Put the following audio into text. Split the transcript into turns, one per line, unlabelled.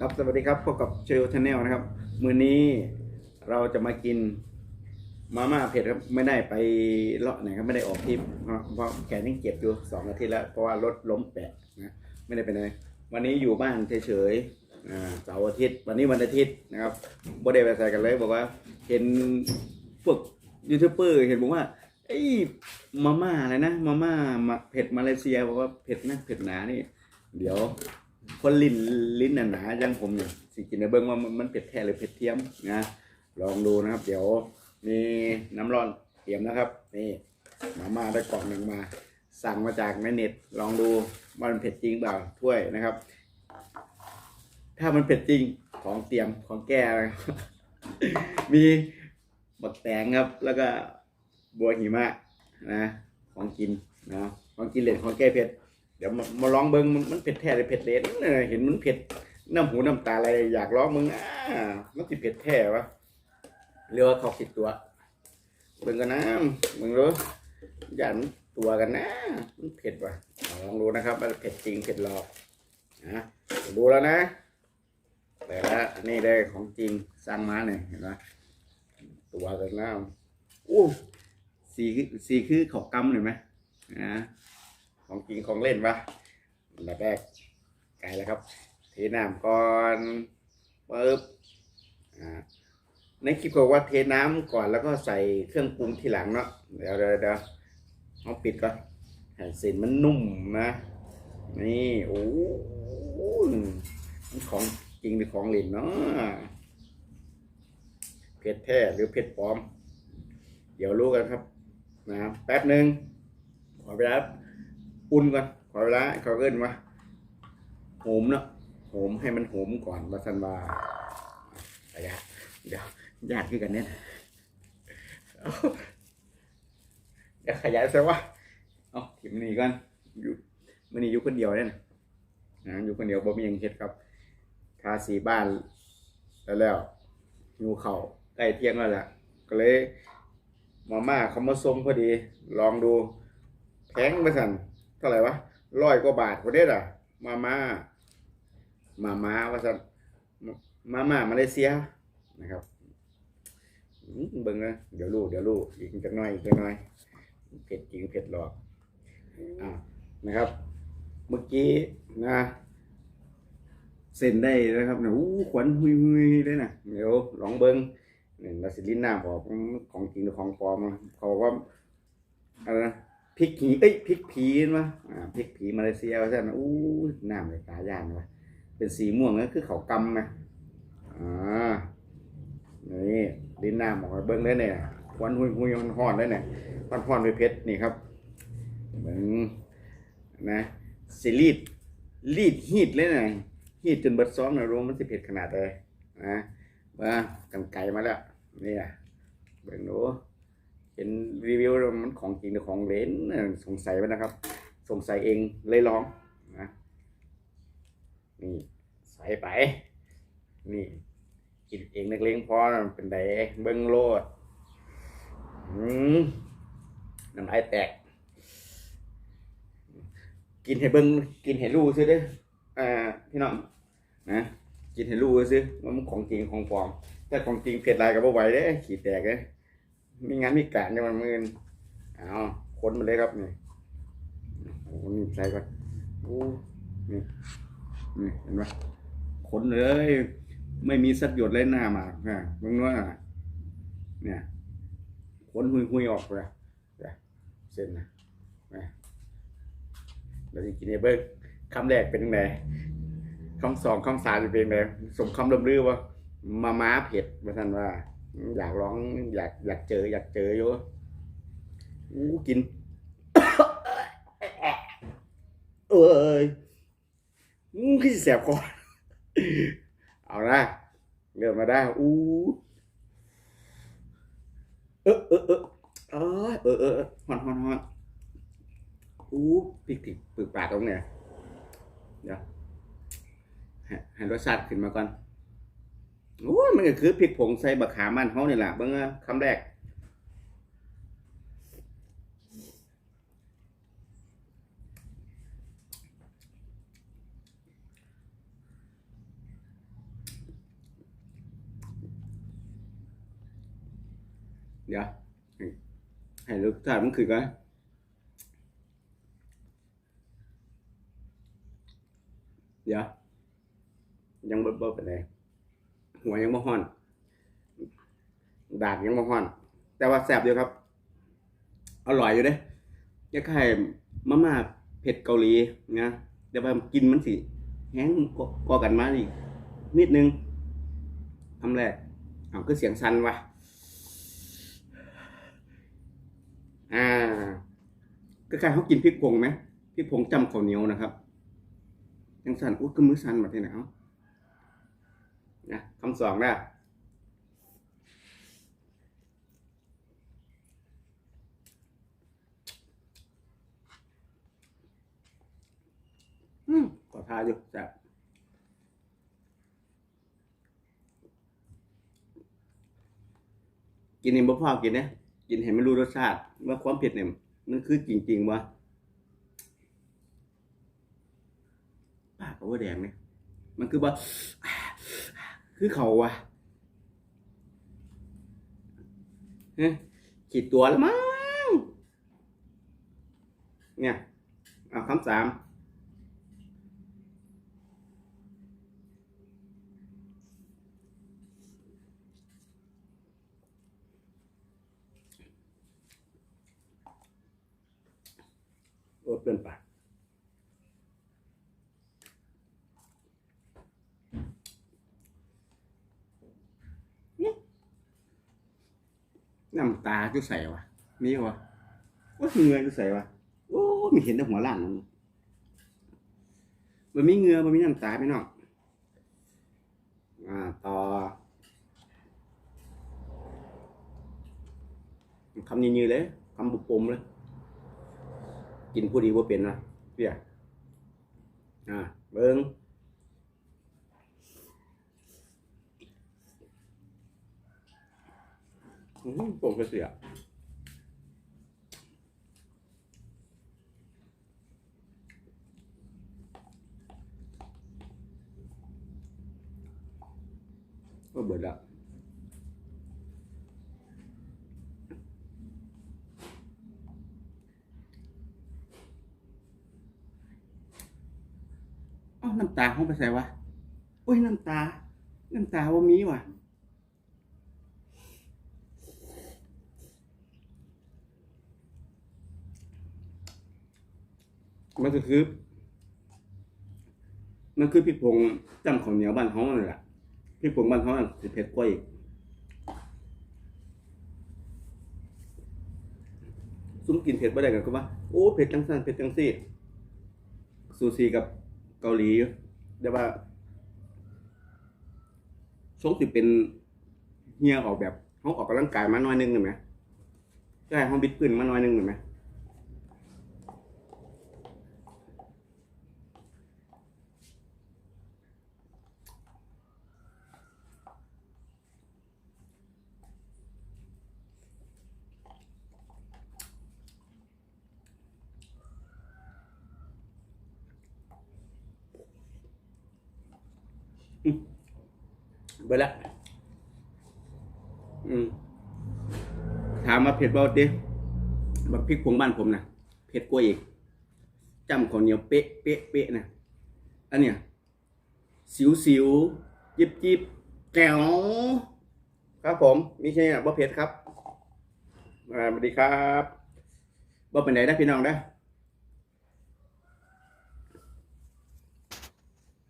ครับสวัสดีครับพบกับเชลชาแนลนะครับ มือนี้เราจะมากินมาม่าเผ็ดครับไม่ได้ไปเลาะไหนครับไม่ได้ออกทริปเพราะแขนยังเจ็บอยู่สองอาทิตย์แล้วเพราะว่ารถล้มแปะนะไม่ได้ไปไหนวันนี้อยู่บ้านเฉยๆอ่าเสาร์อาทิตย์ วันนี้วันอาทิตย์นะครับบ่ได้ไปใส่กันเลยบอกว่า เห็นพวกยูทูบเบอร์เห็นบอกว่าไอ้มาม่าอะไรนะมาม่ามาเผ็ดมาเลเซียบอกว่าเผ็ดนะเผ็ดหนานี่ เดี๋ยว คนลิ้นลิ้นหนาๆอยังผมเนี่ยสิกินในเบิ้งว่ามันเผ็ดแท้หรือเผ็ดเทียมนะลองดูนะครับ เดี๋ยวมีน้ำร้อนเตรียมนะครับ นี่มาม่าได้กล่องหนึ่งมา สั่งมาจากในเน็ตลองดูว่ามันเผ็ดจริงเปล่าถ้วยนะครับ ถ้ามันเผ็ดจริงของเตรียมของแก้มีบักแตงครับ แล้วก็บัวหิมะนะ ของกินนะของกินเหลนของแก้เผ็ด เดี๋ยวมามาลองเบิ้งมันมันเผ็ดแท้หรือเผ็ดเลนเออเห็นมันเผ็ดน้ำหูน้ำตาอะไรอยากลองมึงอ่ามันสิเผ็ดแท้วะเรียกว่าเขาคิดตัวเบิงกันนะมึงรู้ยันตัวกันนะมันเผ็ดวะลองดูนะครับว่าเผ็ดจริงเผ็ดหลอกนะดูแล้วนะ แต่ละนี่ได้ของจริงสร้างมาเนี่ยเห็นไหมตัวกันแล้วอู้สีคือสีคือเขากำเห็นไหมนะ ของจริงของเล่นปะอันดับแรกไก่แล้วครับ เทน้ำก่อนปึ๊บอ่าในคลิปบอกว่าเทน้ำก่อนแล้วก็ใส่เครื่องปรุงทีหลังเนาะเดี๋ยวเดี๋ยวเดี๋ยวเอาปิดก่อนให้เส้นมันนุ่มนะนี่โอ้มันของจริงหรือของเล่นเนาะเผ็ดแท้หรือเผ็ดปลอม เดี๋ยวรู้กันครับนะแป๊บหนึ่งขอเวลา อุ่นก่อนขอเวลาเขาเอิ้นว่าโหมเนาะโหมให้มันโหมก่อนว่าสันว่าระยะเดี๋ยวญาติคือกันเนี่ยเดี๋ยวขยายซะว่าเอาถิ่มนี่ก่อนอยู่มื่อนี้อยู่คนเดียวเนี่ยนะอยู่คนเดียวบ่มีหยังเฮ็ดครับทาสีบ้านแล้วแล้วหิวเข่าใกล้เที่ยงแล้วแหละก็เลยมาม่าเขามาส่งพอดี ลองดูแพงไปสั่น ท่าไหร่วะร้อยกว่าบาทคนเด็ดอะ มาม่ามาม่าว่าสันมาม่ามาเลเซียนะครับเบิ่งนะเดี๋ยวรู้เดี๋ยวรู้อีกจักหน่อยอีกจักหน่อยเผ็ดจริงเผ็ดหลอกอ่านะครับ เมื่อกี้นะเซ็นได้นะครับเนี่ยอู้ขวัญหุยหุยๆเลยนะเดี๋ยวลองเบิ้งเนี่ยเราสิลิ้นหน้าบอกของจริงหรือของปลอมนะเขาบอกว่า พริกผีเอ้ยพริกผีมาอ่าพริกผีมาเลเซียว่าใช่ไหมอู้น้ำเลยตาย่านวะเป็นสีม่วงนั่นคือเขากำนะอ่านี่ดินน้ำออกมาเบิ้งเลยเนี่ยควันหุยหุยมันห่อนเลยเนี่ยมันห่อนไปเพชรนี่ครับเบิ้งนะสิรีดรีดฮีดเลยเนะฮีดจนเบิดซ้อมนรู้มันสิเผ็ดขนาดเลยนะมากันไก่มาแล้วนี่ยเบิ้งดู เห็นรีวิวมันของจริงหรือของเล่นสงสัยไปนะครับ สงสัยเองเลยลองนะนี่ใส่ไป นี่กินเองนักเลงพอเป็นไดเบิ้งโลดอืมน้ำลายแตก กินให้เบิ้งกินให้รู้ซิเด้ออ่าพี่น้องนะกินให้รู้ซิว่ามันของจริงของปลอมแต่ของจริงเผ็ดลายกับบ่ไหวเด้ขี้แตกเด้ มีงานมีการในวันมือนเอาค้นมาเลยครับนี่โอ้นี่ใส่ก่อนโอ้นี่นี่เห็นไหมค้นเลย ไม่มีสักหยดเลยหน้ามากนะมึงว่าเนี่ยค้นหุยหุยออกเลยเส้นนะนะเราจะกินไอ้เบิ้งคำแรกเป็นยังไงคำสองคำสามจะเป็นยังไงสมคำลำลือว่ามาม้าเผ็ดมาท่านว่า อยากร้องอยากอยากเจอ อยากเจออยู่อู้กิน เอ้ยอู้ขี้แสบคอเอานะเริ่มมาได้อู้เออเออเออเออเออเออฮอนฮอนฮอนอู้พริกถิกปึกปากตรงเนี่ยเดี๋ยวให้ให้รสชาติขึ้นมาก่อน โอ้มันก็คือพริกผงใส่บะขามันเฮานี่แหละเบิ้งคำแรก เดี๋ยว ให้ลูกถ่ายมันคือกันเดี๋ยว ยังเบิดเบิดไปเลย หัวยังบ่ฮ้อนดากยังบ่ฮ้อน แต่ว่าแซ่บอยู่ครับ อร่อยอยู่เด้คล้ายๆมาม่าเผ็ดเกาหลีนะแต่ว่ากินมันสิแห้งกว่ากว่ากันมาอีกนิดนึงคำแรกเอาคือเสียงสันวะอ่าก็คล้ายเขากินพริกผงไหมพริกผงจำข้าวเหนียวนะครับยังสั่นอุ้ยก็มือสั่นมาที่ไหนเอา นะคำสองนะอืมขอทาอยู่แซ่บกินนี่บ่พอกินเนี่ยกินให้มันรู้รสชาติว่าความเผ็ดเนี่ยมันคือจริงๆวะปากก็ว่าแดงเนี่ยมันคือว่า คือเขาวะเฮ้ขีดตัวแล้วมั้งเนี่ยเอาคำสามโอ้เปลี่ยนปากน้ำ ตาจุใส่วะมีวะว่าเงือจุใส่วะโอ้มีเห็นแต่หัวล้านมันมันมีเงือมันมีน้ำตาพี่นองอ่าต่อคำยืนๆเลยคำบุปผมเลย กินผู้ดีว่าเป็นนะเพี่ยอ่าเบิ้ง อืมผมก็เสียก็เบิดละเอ้าน้ำตาห้องไปใส่วะโอ้ยน้ำตา น้ำตาว่ามีว่ะ มันก็คือ มันคือพริกผงจำของเหนียวบ้านเขานั่นแหละพริกผงบ้านเขาน่ะสิเผ็ดกว่าอีกซุ้มกินเผ็ดบ่ได้กันก็ว่าโอ้เผ็ดจังสันเผ็ดจังซี่ซูซีกับเกาหลีแต่ว่าทรงสิเป็นเฮียออกแบบเขาออกกำลังกายมาหน่อยนึงเห็นไหมใช่เขาบิดพื้นมาหน่อยนึงเห็นไหม เบิดละอืมถามมาเผ็ดเบ่ดิบักพริกผงบ้านผมนะเผ็ดกว่าอีกจำข้าวเหนียวเป๊ะเป๊ะเป๊ะนะอันเนี้ยสิวสิวยิบยิบแก้วครับผมมีแค่เบ่เผ็ดครับสวัสดีครับบ่เป็นไหนนะพี่น้องนะ